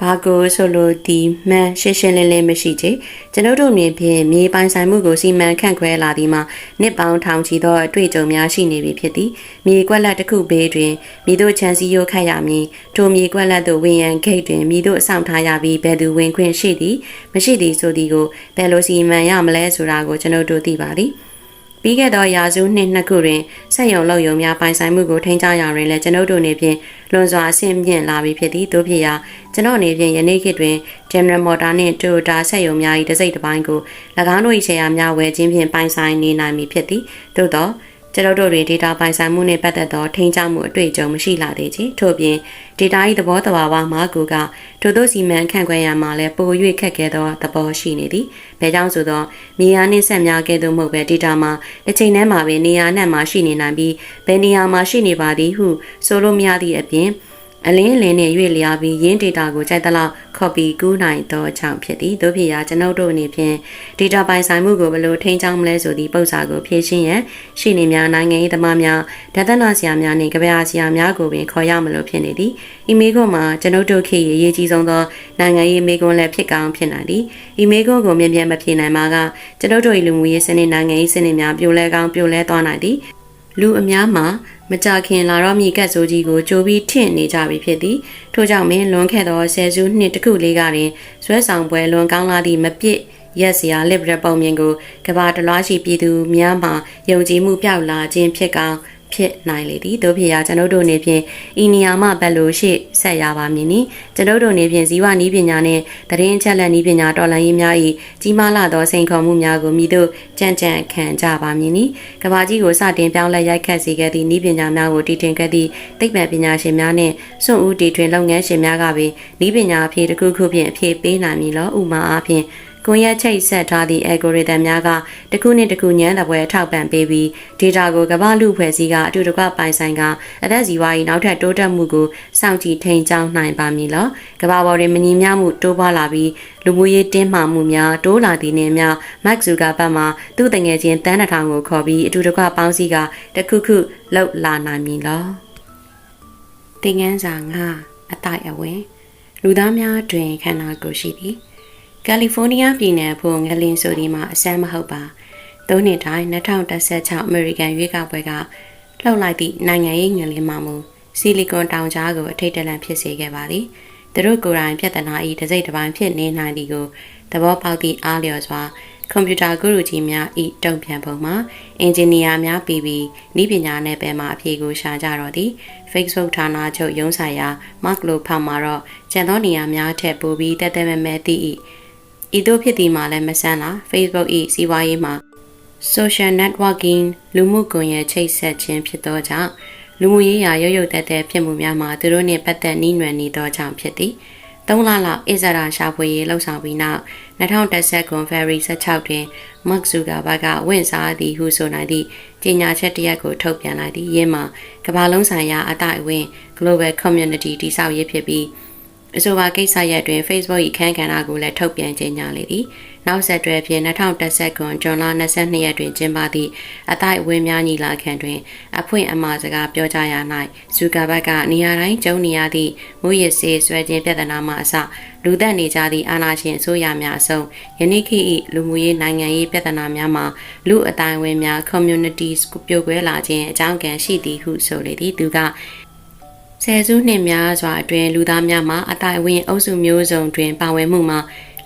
ဘာကိုဆိုလိုဒီမှန်ရှင်းရှင်းလင်းလင်းမရှိချေကျွန်ုပ်တို့မြင်ဖြင့်မြေပိုင်ဆိုင်မှုကိုစီမံခန့်ခွဲလာသည်မှာနှစ်ပေါင်းထောင်ချီသောအတွေ့အကြုံများရှိနေပြီဖြစ်သည်မြေကွက်လက်တစ်ခုဘေးတွင်မြေတို့ချန်စီရိုးခတ်ရမည်ထိုမြေကွက်လက်သို့ဝင်ရန်ဂိတ်တွင်မြေတို့အဆောင်ထားရပြီးဘယ်သူဝင်ခွင့်ရှိသည်မရှိသည်ဆိုသည်ကိုဘယ်လိုစီမံရမလဲဆိုတာကိုကျွန်ုပ်တို့သိပါသည် ပြီးခဲ့သောရာစုနှစ်နှစ်ခုတွင်စက်ရုံလောက်ယုံများပိုင်ဆိုင်မှုကိုထိန်းချရာတွင်လည်းကျွန်ုပ်တို့နေဖြင့်လွန်စွာအဆင့်မြင့်လာပြီဖြစ်သည်တို့ဖြစ်ရာကျွန်တော်အနေဖြင့်ယနေ့ခေတ်တွင် General Motor နှင့် Toyota စက်ရုံများ၏တစ်စိတ်တစ်ပိုင်းကို၎င်းတို့၏ရှယ်ယာများဝယ်ခြင်းဖြင့်ပိုင်ဆိုင်နေနိုင်ပြီဖြစ်သည်သို့သော ကျွန်တော်တို့တွေ data ပိုင်ဆိုင်မှုနဲ့ပတ်သက်သောထိန်းချမှုအတွေ့အကြုံမရှိလာသေးချေထို့ပြင် data ၏သဘောတဘာဝမှာကိုကထို့သောစီမံခန့်ခွဲရမှာလည်းပို၍ခက်ခဲသောသဘောရှိနေသည်။ဘဲကြောင့်ဆိုသောမြေယာနှင့်ဆက်များကဲ့သို့မဟုတ်ပဲ data မှာတစ်ချိန်တည်းမှာပင်နေရာနဲ့မှာရှိနေနိုင်ပြီးဘယ်နေရာမှာရှိနေပါသည်ဟုဆိုလိုမရသည့်အပြင် အလင်းလင်းနဲ့ရွေ့လျားပြီးရင်း data ကိုကြိုက်သလောက် copy ကူးနိုင်သောကြောင့်ဖြစ်သည်တို့ဖြစ်ရာကျွန်ုပ်တို့အနေဖြင့် data ပိုင်ဆိုင်မှုကိုဘယ်လိုထိန်းချောင်းမလဲဆိုသည့်ပုံစံကိုဖြည့်ရှင်းရန်ရှိနေများနိုင်ငံရေးသမားများဒေသနာဆရာများနှင့်ကြပြဆရာများကိုပင်ခေါ်ရမလို့ဖြစ်နေသည်ဤမေကွန်မှာကျွန်ုပ်တို့ခေတ်ရဲ့အရေးကြီးဆုံးသောနိုင်ငံရေးမေကွန်လည်းဖြစ်ကောင်းဖြစ်နိုင်သည်ဤမေကွန်ကိုမြင်မြန်မဖြေနိုင်မှာကကျွန်ုပ်တို့၏လူမှုရေးစနစ်နိုင်ငံရေးစနစ်များပြိုလဲကောင်းပြိုလဲသွားနိုင်သည် လူအများမှာမကြခင်လာတော့မြေကတ်ဆိုးကြီးကိုကြိုပြီးထင့်နေကြပြီဖြစ်သည်ထို့ကြောင့်မင်းလွန်ခဲ့သောဆယ်စုနှစ်တခုလေးကတွင်ဇွဲဆောင်ပွဲလွန်ကောင်းလာသည့်မပစ်ရက်စရာလစ်ဘရပုံမြင်ကိုကဘာတလွားရှိပြည်သူများမှယုံကြည်မှုပြောက်လာခြင်းဖြစ်ကောင်း ဖြစ်နိုင်လေသည်တို့ဖြစ်ရာကျွန်ုပ်တို့နေဖြင့်ဤနေရာမှဘက်လိုရှိဆက်ရပါမည်နီကျွန်ုပ်တို့နေဖြင့်ဇီဝနည်းပညာနှင့်တရင်ချက်လက်နည်းပညာတော်လှန်ရေးများ၏ကြီးမားလာသောစိန်ခေါ်မှုများကိုမိတို့ကြံ့ကြံ့ခံကြပါမည်နီကဘာကြီးကိုစတင်ပြောင်းလဲရိုက်ခတ်စေခဲ့သည့်နည်းပညာများကိုတည်တင်ခဲ့သည့်သိပ္ပံပညာရှင်များနှင့်စွန့်ဦးတည်ထွင်လုပ်ငန်းရှင်များကပင်နည်းပညာအဖြစ်တစ်ခုခုဖြင့်အဖြစ်ပေးနိုင်မည်လောဥမာအားဖြင့် ကွန်ရက်ချိတ်ဆက်ထားသည့် algorithm များကတစ်ခုနှင့်တစ်ခုညံတဲ့ဘွယ်ထောက်ပံ့ပေးပြီး data ကိုကမ္ဘာလူဖွဲ့စည်းကအတူတကွပိုင်ဆိုင်ကအသက်ဇီဝ၏နောက်ထပ်တိုးတက်မှုကိုစောင့်ကြည့်ထိန်ကြောင်းနိုင်ပါမည်လောကမ္ဘာပေါ်တွင်မညီမျှမှုတိုးပွားလာပြီးလူမှုရေးတင်းမာမှုများတိုးလာသည်နှင့်မျှ Mark Zuckerberg မှသူ့တငယ်ချင်းတန်းတစ်ထောင်ကိုခေါ်ပြီးအတူတကွပေါင်းစည်းကတခုခုလှုပ်လာနိုင်မည်လောတင်ငန်းစာငါအတိုက်အဝင် လူသားများတွင်ခန္ဓာကိုယ်ရှိသည် ကယ်လီဖိုးနီးယားပြည်နယ်ဖို့ငလင်ဆိုဒီမှာအစမ်းမဟုတ်ပါသုံးနှစ်တိုင်း2016အမေရိကန်ရွေးကောက်ပွဲကလှုပ်လိုက်သည့်နိုင်ငံရေးငလင်မှာမူဆီလီကွန်တောင်ကြားကိုအထိတ်တလန့်ဖြစ်စေခဲ့ပါသည်သူတို့ကိုယ်တိုင်ပြဿနာဤတစ်စိတ်တစ်ပိုင်းဖြစ်နေနိုင်သည်ကိုသဘောပေါက်သည့်အားလျော်စွာကွန်ပျူတာဂုရုကြီးများဤတုံ့ပြန်ပုံမှာအင်ဂျင်နီယာများပြီးပြီးဤပညာနယ်ပယ်မှာအဖြေကိုရှာကြတော့သည် Facebook ဌာနချုပ်ရုံးဆိုင်ရာ Mark လိုဖတ်မှာတော့ကျန်သောနေရာများထက်ပိုပြီးတက်တက်မဲမဲတည်၏ ဤသို့ဖြစ်သည်မှာလည်းမဆန်းလား Facebook ၏စီးပွားရေးမှာ social networking လူမှုကွန်ရက်ချိတ်ဆက်ခြင်းဖြစ်သောကြောင့်လူမှုရေးရာရုပ်ရုပ်သက်သက်ဖြစ်မှုများမှာသူတို့နှင့်ပတ်သက်နှီးနွယ်နေသောကြောင့်ဖြစ်သည်၃လလောက်အစ္စရာရှာဖွေရေးလှုပ်ဆောင်ပြီးနောက်2010ကွန်ဖက်ရီ16တွင် Mark Zuckerberg ကဝင်စားသည်ဟုဆိုနိုင်သည့်ကြေညာချက်တစ်ရပ်ကိုထုတ်ပြန်လိုက်သည်ယင်းမှာကမ္ဘာလုံးဆိုင်ရာအတိုင်းအဝင် Global Community တည်ဆောက်ရေးဖြစ်ပြီး အဆိုပါကိစ္စရပ်တွင် Facebook ၏ခန်းကဏ္ဍကိုလည်းထုတ်ပြန်ကြေညာလေသည်နောက်ဆက်တွဲဖြင့်2010ခုဇွန်လ22ရက်တွင်ကျင်းပသည့်အတိုက်အဝင်းများညီလာခံတွင် အဖွင့်အမှာစကားပြောကြားရာ၌ဇူကာဘတ်ကနေရာတိုင်းကျုံနေရသည့်မူရစ်စေးဆွဲခြင်းပြဿနာမှအစလူသက်နေကြသည့်အာဏာရှင်အစိုးရများအစုံယနေ့ခေတ်၏လူမှုရေးနိုင်ငံရေးပြဿနာများမှာလူအတိုင်းဝင်းများ communities ကိုပြိုကွဲလာခြင်းအကြောင်းကံရှိသည်ဟုဆိုလေသည်သူက ဆယ်စုနှစ်များစွာအတွင်းလူသားများမှာအတိုင်းဝင်အုပ်စုမျိုးစုံတွင် ပါဝင်မှုမှာ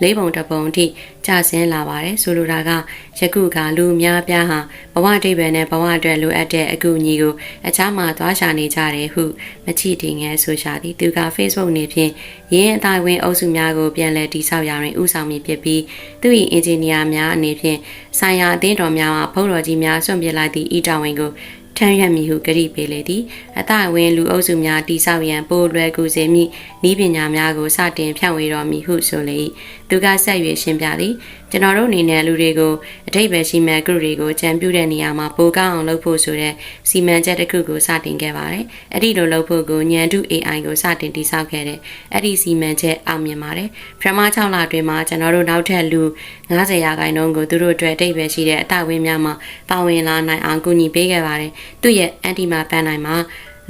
လေးပုံတစ်ပုံအထိကျဆင်းလာပါတယ်ဆိုလိုတာကယခုကလူများပြားဟာဘဝတိပယ်နဲ့ဘဝအတွက်လိုအပ်တဲ့အကူအညီကိုအခြားမှာသွားရှာနေကြတယ်ဟုမချီတင်ငယ်ဆိုရှာသည်သူက Facebook နေဖြင့်ရင်းအတိုင်းဝင်အုပ်စုများကိုပြန်လည်တိဆောက်ရာတွင်ဥဆောင်မည်ဖြစ်ပြီးသူ၏အင်ဂျင်နီယာများအနေဖြင့်ဆိုင်ရာအသင်းတော်များမှဖုန်းတော်ကြီးများဆွန့်ပစ်လိုက်သည့်ဤတာဝန်ကို ထမ်းရွက်မည်ဟုကြိပေးလေသည်အတအဝင်းလူအုပ်စုများတိဆောက်ရန်ပိုလွယ်ကူစေမည့်ဤပညာများကိုစတင်ဖြန့်ဝေတော်မူဟုဆိုလေသူကဆက်၍ရှင်းပြသည်ကျွန်တော်တို့အနေနဲ့လူတွေကိုအထိပ္ပယ်ရှိမဲ့ group တွေကိုကြံပြတဲ့နေရာမှာပိုကောင်းအောင်လုပ်ဖို့ဆိုတဲ့စီမံချက်တစ်ခုကိုစတင်ခဲ့ပါတယ်။အဲ့ဒီလိုလုပ်ဖို့ကိုညံတု AI ကိုစတင်တည်ဆောက်ခဲ့တဲ့အဲ့ဒီစီမံချက်အောင်မြင်ပါတယ်။ပထမ6လအတွင်းမှာကျွန်တော်တို့နောက်ထပ်လူ90ရာခိုင်နှုန်းကိုသူတို့အတွက်အထိပ္ပယ်ရှိတဲ့အတဝင်းများမှာပါဝင်လာနိုင်အောင်ကူညီပေးခဲ့ပါတယ်။သူ့ရဲ့အန်တီမာပန်းနိုင်မှာ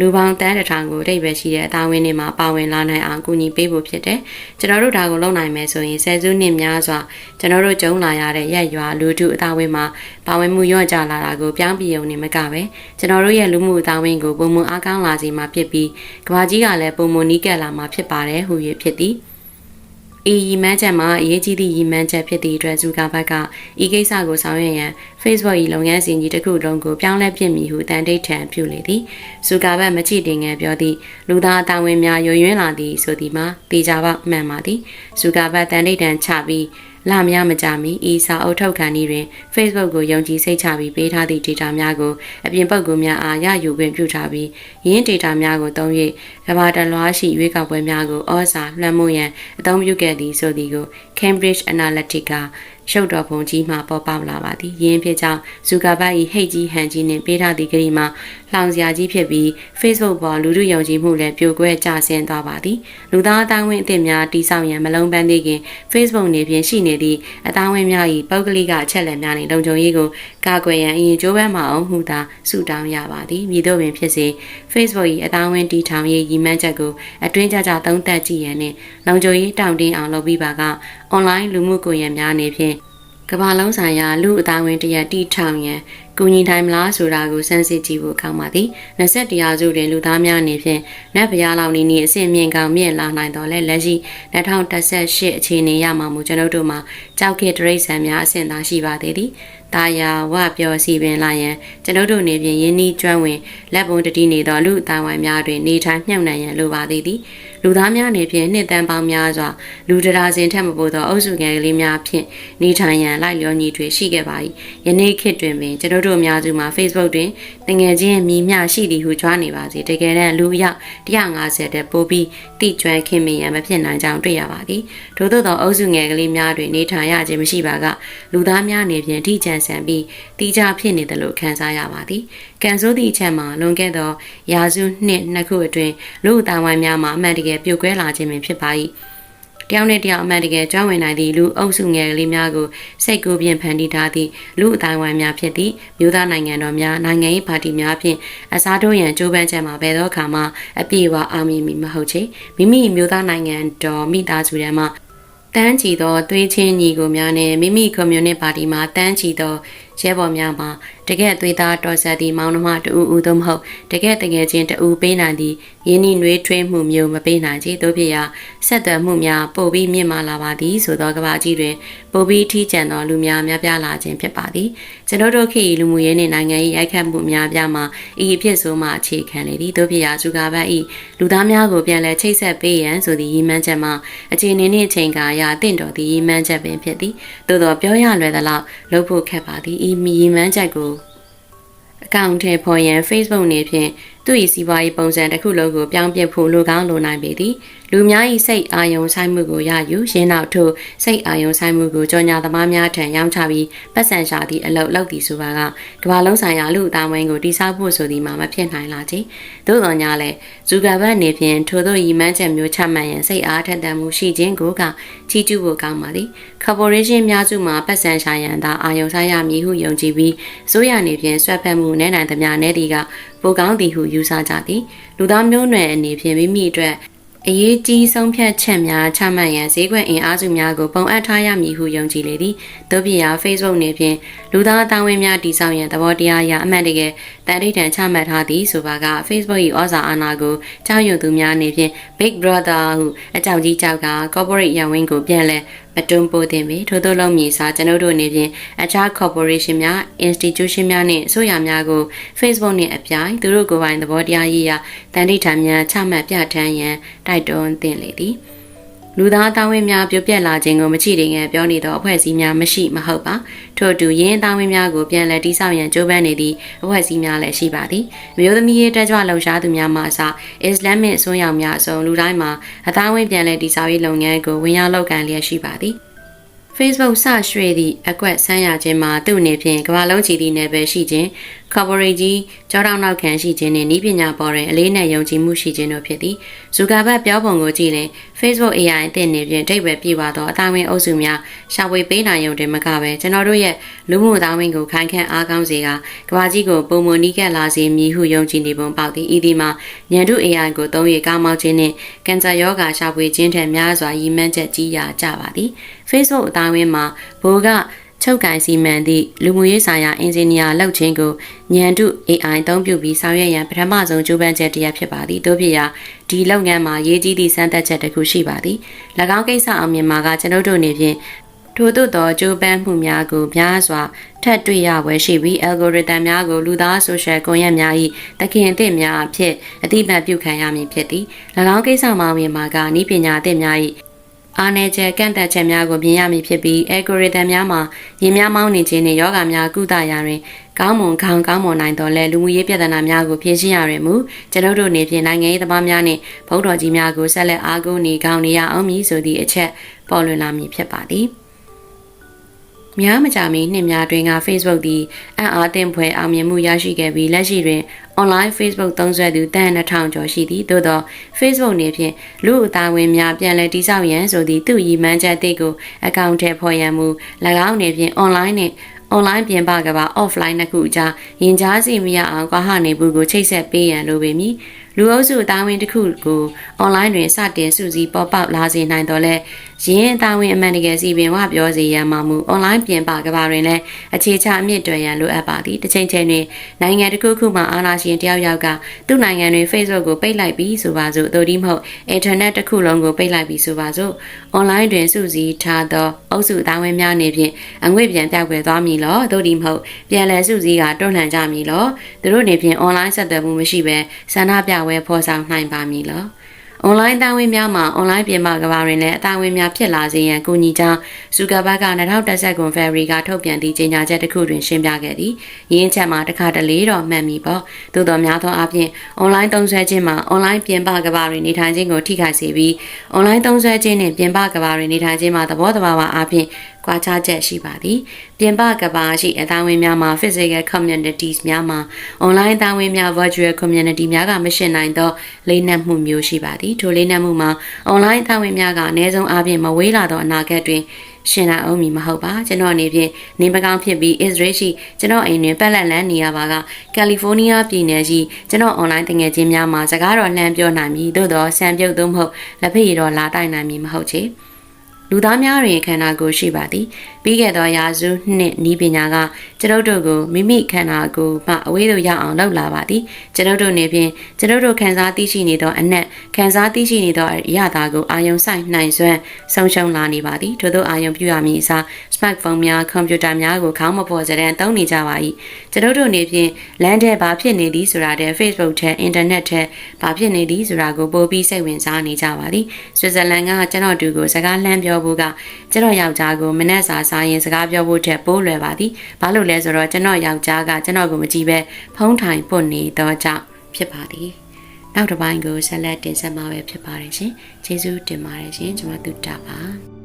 လူပေါင်းတန်းတစ်ထောင်ကိုအထိပ်ပဲရှိတဲ့အသားဝင်းတွေမှာပါဝင်လာနိုင်အောင်ကူညီပေးဖို့ဖြစ်တယ်။ကျွန်တော်တို့ဒါကိုလုပ်နိုင်မယ်ဆိုရင်ဆယ်စုနှစ်များစွာကျွန်တော်တို့ကြုံလာရတဲ့ရက်ရွာလူထုအသားဝင်းမှာပါဝင်မှုရော့ကျလာတာကိုပြောင်းပြုံနေမကပဲကျွန်တော်တို့ရဲ့လူမှုအသားဝင်းကိုပုံမှန်အားကောင်းလာစေမှာဖြစ်ပြီးကဘာကြီးကလည်းပုံမှန်နီးကပ်လာမှာဖြစ်ပါတယ်ဟူ၍ဖြစ်သည်။ ဤရီမန်းချက်မှာအရေးကြီးသည့်ရီမန်းချက်ဖြစ်သည့်အတွက်ဇူကာဘတ်ကဤကိစ္စကိုဆောင်ရွက်ရန် Facebook ၏လုပ်ငန်းစဉ်ကြီးတစ်ခုလုံးကိုပြောင်းလဲပြင်မည်ဟုတန်တိတ်ထံပြုလေသည်ဇူကာဘတ်မချိတင်ငယ်ပြောသည့်လူသားအတာဝန်များရွရွင်းလာသည်ဆိုသည်မှာတေချာပါမှန်ပါသည်ဇူကာဘတ်တန်တိတ်ထံချပြီး လများမကြမီဤစာအုပ်ထုတ်ခံဤတွင် Facebook ကိုယုံကြည်စိတ်ချပြီးပေးထားသည့် data များကိုအပြင်ပုဂ္ဂိုလ်များအားရယူခွင့်ပြုထားပြီးရင်း data များကိုသုံး၍ကဘာတလွားရှိရွေးကောက်ပွဲများကိုဩဇာလွှမ်းမိုးရန်အသုံးပြုခဲ့သည်ဆိုသည်ကို Cambridge Analytica ရှုပ်တော်ပုံကြီးမှပေါ်ပေါလာပါသည်ယင်းဖြစ်ကြောင့်ဇူကာဘတ်၏ဟိတ်ကြီးဟန်ကြီးနှင့်ပေးထားသည့်ကလေးမှာလောင်စရာကြီးဖြစ်ပြီး Facebook ပေါ်လူထုယုံကြည်မှုလည်းပြိုကွဲကျဆင်းသွားပါသည်လူသားအသားဝင်းအသစ်များတိစောက်ရန်မလုံးပန်းသေးခင် Facebook နေဖြင့်ရှိနေသည့်အသားဝင်းများ၏ပုဂ္ဂလိကအချက်လက်များနှင့်လုံခြုံရေးကိုကာကွယ်ရန်အရင်ကြိုးပမ်းမအောင်ဟုသာဆုတောင်းရပါသည်မည်သို့ပင်ဖြစ်စေ Facebook ၏အသားဝင်းတီထောင်ရေးရည်မှန်းချက်ကိုအတွင်းကြကြသုံးသပ်ကြည့်ရန်နှင့်လုံခြုံရေးတောင်းတင်းအောင်လုပ်ပြီးပါကအွန်လိုင်းလူမှုကွန်ရက်များနေဖြင့် ကမ္ဘာလုံးဆိုင်ရာလူအသားဝင်တရက်တီထောင်ရန်ကူညီနိုင်မလားဆိုတာကိုစမ်းစစ်ကြည့်ဖို့ကောင်းပါသည်20ရာစုတွင်လူသားများအနေဖြင့်နတ်ဗျာလောက်နီးနီးအဆင့်မြင့်ကောင်းမြင့်လာနိုင်တော့လဲလက်ရှိ2018အခြေအနေရမှာမို့ကျွန်ုပ်တို့မှာကြောက်ခေတရိษံများအဆင့်သာရှိပါသေးသည်တာယာဝပြောစီပင်လာရန်ကျွန်ုပ်တို့နေပြင်ယင်းဤကျွမ်းဝင်လက်ပုံတတိနေသောလူအတိုင်းဝိုင်များတွင်နေထိုင်မြှုပ်နှံရန်လိုပါသေးသည် လူသားများနေဖြင့်နှစ်တန်းပေါင်းများစွာလူတရာစင်ထက်မပိုသောအုပ်စုငယ်ကလေးများဖြင့်နေထိုင်ရန်လိုက်လျောညီတွေရှိခဲ့ပါ၏ယနေ့ခေတ်တွင်ပင်ကျွန်ုပ်တို့အများစုမှာ Facebook တွင်တငယ်ချင်းမြည်မျှရှိသည်ဟုကြွားနေပါစေတကယ်တမ်းလူအယောက်150တဲ့ပိုပြီးတိကျွမ်းခင်မင်ရန်မဖြစ်နိုင်ကြောင်းတွေ့ရပါသည်ထို့သောသောအုပ်စုငယ်ကလေးများတွင်နေထိုင်ရခြင်းမရှိပါကလူသားများနေဖြင့်ထိကြံဆန်ပြီးတိကျဖြစ်နေတယ်လို့ခံစားရပါသည်ကန်ဆိုးသည့်အချက်မှာလွန်ခဲ့သောရာစုနှစ်နှစ်ခုအတွင်းလူအတိုင်းဝိုင်းများမှာအမှန်တကယ်ပြုတ်ကွဲလာခြင်းပင်ဖြစ်ပါ၏တယောက်နဲ့တယောက်အမှန်တကယ်ကျွမ်းဝင်နိုင်သည့်လူအုပ်စုငယ်လေးများကိုစိတ်ကူးပြင်ဖန်တီးထားသည့်လူအတိုင်းဝိုင်းများဖြစ်သည့်မြို့သားနိုင်ငံတော်များနိုင်ငံရေးပါတီများဖြင့်အစားထိုးရန်ကြိုးပမ်းချက်မှာဘယ်တော့မှအပြည့်အဝအောင်မြင်မီမဟုတ်ချေမိမိမြို့သားနိုင်ငံတော်မိသားစုထဲမှာတန်းချီသောသွေးချင်းညီကိုများနဲ့မိမိကွန်မြူနစ်ပါတီမှာတန်းချီသောရဲဘော်များမှာ တကယ်သွေးသားတော်ဆက်သည့်မောင်နှမတူဦးသို့မဟုတ်တကယ်တကယ်ချင်းတူပေးနိုင်သည့်ရင်းနှီးနှွေးထွေးမှုမျိုးမပေးနိုင်ချေတို့ဖြစ်ရာဆက်သွယ်မှုများပိုပြီးမြင့်မာလာပါသည်ဆိုသောကဘာကြီးတွင်ပိုပြီးထီးကျန်သောလူများများပြားလာခြင်းဖြစ်ပါသည်ကျွန်တော်တို့ခေတ်လူမှုရေးနှင့်နိုင်ငံရေးရိုက်ခတ်မှုများပြားမှာဤအဖြစ်ဆိုမှအခြေခံလေသည်တို့ဖြစ်ရာဇူကာဘတ်ဤလူသားများကိုပြန်လည်ချိတ်ဆက်ပေးရန်ဆိုသည့်ရည်မှန်းချက်မှာအခြေအနေနှင့်အချိန်ကာရတင့်တော်သည့်ရည်မှန်းချက်ပင်ဖြစ်သည်သို့သောပြောရလွယ်သလောက်လုပ်ဖို့ခက်ပါသည်ဤမြည်မှန်းချက်ကို အကောင့်ထဲပေါ်ရန် Facebook နေဖြင့် သူ့၏စီးပွားရေးပုံစံတစ်ခုလုံးကိုပြောင်းပြဖို့လိုကောင်းလိုနိုင်ပေသည်လူများ၏စိတ်အာယုံဆိုင်မှုကိုရယူရင်းနောက်ထို့စိတ်အာယုံဆိုင်မှုကိုကြော်ညာသမားများထံရောင်းချပြီးပတ်စံရှာသည့်အလုပ်လုပ်သည်ဆိုပါကကမ္ဘာလုံးဆိုင်ရာလူအသားဝိုင်းကိုတိဆောက်ဖို့ဆိုသည်မှာမဖြစ်နိုင်လာချေသို့တော်ညာလဲဇူကာဘတ်နေဖြင့်ထို့သောရည်မှန်းချက်မျိုးချမှတ်ရန်စိတ်အားထက်သန်မှုရှိခြင်းကိုကချီးကျူးဖို့ကောင်းပါသည် corporation များစုမှာပတ်စံရှာရန်သာအာယုံဆိုင်ရမည်ဟုယုံကြည်ပြီးစိုးရနေဖြင့်ဆွဲဖက်မှုနဲ့နိုင်သမျှနဲ့ဒီကပိုကောင်းသည်ဟုယူဆကြသည်လူသားမျိုးနွယ်အနေဖြင့်မိမိအတွက်အရေးကြီးဆုံးဖြတ်ချက်များချမှတ်ရန်ဈေးကွက်အင်အားစုများကိုပုံအပ်ထားရမည်ဟုယုံကြည်လေသည်။တို့ဖြစ်ရာ Facebook နေဖြင့်လူသားအသားဝင်းများတည်ဆောက်ရန်သဘောတရားအရအမှန်တကယ်တန်ထိတ်တန်ချမှတ်ထားသည်ဆိုပါက Facebook ၏ဩဇာအာဏာကိုကြောက်ရွံ့သူများအနေဖြင့် Big Brother ဟုအကြောက်ကြီးကြောက်က corporate ရန်ဝင်းကိုပြန်လဲမတွန်းပို့တင်ပြီထို့သောလုံးမြေစာကျွန်ုပ်တို့အနေဖြင့်အခြား corporation များ institution များနှင့်အစိုးရများကို Facebook နှင့်အပြိုင်သူတို့ကိုယ်ပိုင်သဘောတရားရေးရာတန်ဋိဌာန်များချမှတ်ပြဋ္ဌာန်းရန်တိုက်တွန်းသင့်လေသည် လူသားတာဝန်များပြုတ်ပြက်လာခြင်းကိုမချိတင်ငယ်ပြောနေသောအဖွဲ့အစည်းများမရှိမဟုတ်ပါထို့အတူရင်းတာဝန်များကိုပြန်လည်တိစောက်ရန်ကြိုးပမ်းနေသည့်အဖွဲ့အစည်းများလည်းရှိပါသည်မျိုးသမီးရေးတက်ကြွလှုပ်ရှားသူများမှအစအစ္စလာမစ်အစွန်းရောက်များအစုံလူတိုင်းမှာအသားဝင်ပြန်လည်တိစောက်ရေးလုပ်ငန်းကိုဝင်ရောက်လုပ်ကိုင်လျက်ရှိပါသည် Facebook စရွှေ့သည့်အကွက်ဆန်းရခြင်းမှာသူ့အနေဖြင့်ကမ္ဘာလုံးချီသည့်နယ်ပယ်ရှိခြင်း corporate ကြီးကြောတောင်နောက်ခံရှိခြင်းနှင့်ဤပညာပေါ်တွင်အလေးနက်ယုံကြည်မှုရှိခြင်းတို့ဖြစ်သည်ဇူကာဘတ်ပြောပုံကိုကြည့်ရင် Facebook AI အသစ်နေဖြင့်တိတ်ပဲပြပါသောအသားဝင်းအုပ်စုများရှာဖွေပေးနိုင်ရုံတင်မကပဲကျွန်တော်တို့ရဲ့လူမှုအသားဝင်းကိုခိုင်ခန့်အားကောင်းစေကကမ္ဘာကြီးကိုပုံမနီးကပ်လာစေမည်ဟုယုံကြည်နေပုံပေါက်သည်ဤဒီမှာညံတု AI ကိုသုံး၍ကားမောက်ခြင်းနှင့်ကင်ဆာရောဂါရှာဖွေခြင်းထက်များစွာရည်မှန်းချက်ကြီးရာကြပါသည် Facebook အသားဝင်းမှာဘိုးက ချုပ်ကိုင်စီမံသည့်လူမှုရေးဆိုင်ရာအင်ဂျင်နီယာလုပ်ခြင်းကိုညံတု AI အသုံးပြုပြီးဆောင်ရွက်ရန်ပထမဆုံးကြိုးပမ်းချက်တစ်ရပ်ဖြစ်ပါသည်တို့ဖြစ်ရာဒီလုပ်ငန်းမှာရေးကြီးသည့်စမ်းသပ်ချက်တစ်ခုရှိပါသည်၎င်းကိစ္စအောင်မြင်မှာကကျွန်ုပ်တို့အနေဖြင့်ထို့သို့သောကြိုးပမ်းမှုများကိုများစွာထပ်တွေ့ရပွဲရှိပြီး algorithm များကိုလူသား social ကွန်ရက်များ၏တခင်အသစ်များအဖြစ်အတိအမှတ်ပြုခံရမည်ဖြစ်သည်၎င်းကိစ္စမှာမြင်မှာကဤပညာအသစ်များ၏ အားနည်းချက်ကန့်သက်ချက်များကိုမြင်ရမည်ဖြစ်ပြီး algorithm များမှာရင်များမောင်းနေခြင်းနှင့်ယောဂများကုသရာတွင်ကောင်းမွန်ခေါင်ကောင်းမွန်နိုင်တော်လဲလူမှုရေးပြဿနာများကိုဖြေရှင်းရတွင်မူကျွန်ုပ်တို့နေဖြင့်နိုင်ငံရေးသမားများနှင့်ဗုဒ္ဓတော်ကြီးများကိုဆက်လက်အားကိုးနေကောင်းနေရအောင်မည်ဆိုသည့်အချက်ပေါ်လွင်လာမည်ဖြစ်ပါသည် များမကြမီနှစ်များတွင်က Facebook သည်အံ့အားသင့်ဖွယ်အောင်မြင်မှုရရှိခဲ့ပြီးလက်ရှိတွင် online Facebook သုံးစွဲသူတန်2000ကျော်ရှိသည်သို့သော Facebook နေဖြင့်လူအသားဝင်များပြန်လည်တိစောက်ရန်ဆိုသည့်သူ့ရည်မှန်းချက်အသစ်ကိုအကောင့်ထဲဖော်ရန်မူ၎င်းနေဖြင့် online နှင့် online ပြင်ပကပါ offline နှစ်ခုအကြားရင်ကြားစီမရအောင်ကွာဟနေမှုကိုချိတ်ဆက်ပေးရန်လိုပေမည်လူအုပ်စုအသားဝင်တစ်ခုကို online တွင်စတင်စုစည်းပေါ်ပေါက်လာစေနိုင်တော့လဲရင်းအသားဝင်အမှန်တကယ်စီပင်ဝပြောစေရန်မှာမူ online ပြင်ပကပါတွင်လည်းအခြေချအမြင့်တွယ်ရန်လိုအပ်ပါသည်တစ်ချိန်ချိန်တွင်နိုင်ငံတစ်ခုခုမှအာဏာရှင်တယောက်ယောက်ကသူ့နိုင်ငံတွင် Facebook ကိုပိတ်လိုက်ပြီးဆိုပါစို့သို့ဒီမဟုတ် internet တစ်ခုလုံးကိုပိတ်လိုက်ပြီးဆိုပါစို့ online တွင်စုစည်းထားသောအုပ်စုအသားဝင်များနေဖြင့်အငွေ့ပြန်ပြောက်ွယ်သွားမည်လောသို့ဒီမဟုတ်ပြန်လည်စုစည်းကတွန့်လှန်ကြမည်လောသူတို့နေဖြင့် online ဆက်သွယ်မှုမရှိဘဲဆန္ဒပြပွဲဖော်ဆောင်နိုင်ပါမည်လော။ online အတိုင်းဝင်းများမှာ online ပြင်ပကဘာတွင်လည်းအတိုင်းဝင်းများဖြစ်လာစေရန်ကူညီကြောင်းဇူကာဘတ်က2010ခုဖေဖော်ဝါရီကထုတ်ပြန်သည့်ကြေညာချက်တစ်ခုတွင်ရှင်းပြခဲ့သည်။ရင်းချက်မှာတစ်ခါတလေတော့မှတ်မိပေါ့။သို့တော်များသောအားဖြင့် online သုံးစွဲခြင်းမှာ online ပြင်ပကဘာတွင်နေထိုင်ခြင်းကိုထိခိုက်စေပြီး online သုံးစွဲခြင်းနှင့်ပြင်ပကဘာတွင်နေထိုင်ခြင်းမှာသဘောတဘာဝအားဖြင့် ကွာခြားချက်ရှိပါသည်ပြင်ပကဘာရှိအသားဝင်များမှာ physical communities များမှာ online အသားဝင်များ virtual community များကမရှင်းနိုင်သောလေးနက်မှုမျိုးရှိပါသည်ထိုလေးနက်မှုမှာ online အသားဝင်များကအနည်းဆုံးအားဖြင့်မဝေးလာသောအနာဂတ်တွင်ရှင်လာအောင်မီမဟုတ်ပါကျွန်တော်အနေဖြင့်နေပကောင်းဖြစ်ပြီး Israel ရှိကျွန်တော်အိမ်တွင်ပက်လက်လန်းနေရပါကကယ်လီဖိုးနီးယားပြည်နယ်ရှိကျွန်တော် online တငယ်ချင်းများမှာစကားတော်လှမ်းပြောနိုင်မည်သို့သောဆံပြုတ်သို့မဟုတ်လက်ဖက်ရည်တော်လာတိုက်နိုင်မည်မဟုတ်ချေ လူသားများတွင်ခန္ဓာကိုယ်ရှိပါသည် ပြီးခဲ့သောရာစုနှစ်ဤပညာကကျွန်ုပ်တို့ကိုမိမိခန္ဓာကိုယ်မှအဝေးသို့ရောက်အောင်လုပ်လာပါသည်ကျွန်ုပ်တို့နေဖြင့်ကျွန်ုပ်တို့ခံစားသိရှိနေသောအနက်ခံစားသိရှိနေသောအရာသာကိုအာယုံဆိုင်နိုင်စွမ်းဆုံးရှုံးလာနေပါသည်ထို့သောအာယုံပြုရမည်အစား smartphone များကွန်ပျူတာများကိုခေါင်းမပေါ်စတဲ့သုံးနေကြပါ၏ကျွန်ုပ်တို့နေဖြင့်လမ်းထဲဘာဖြစ်နေသည်ဆိုတာတဲ့ Facebook ထဲ internet ထဲဘာဖြစ်နေသည်ဆိုတာကိုပိုပြီးစိတ်ဝင်စားနေကြပါသည်ဆွစ်ဇာလန်ကကျွန်တော်တူကိုစကားလှမ်းပြောဖို့ကကျွန်တော်ယောက်ျားကိုမနက်စာစားရင်စကားပြောဖို့ထက်ပိုးလွယ်ပါသည်ဘာလို့လဲဆိုတော့ကျွန်တော်ယောက်ျားကကျွန်တော်ကိုမကြည့်ပဲဖုံးထိုင်ပွတ်နေတော့ကြောင့်ဖြစ်ပါသည်နောက်တစ်ပိုင်းကိုဆက်လက်တင်ဆက်မှာပဲဖြစ်ပါတယ်ရှင်ကျေးဇူးတင်ပါတယ်ရှင်ကျွန်မတူတာပါ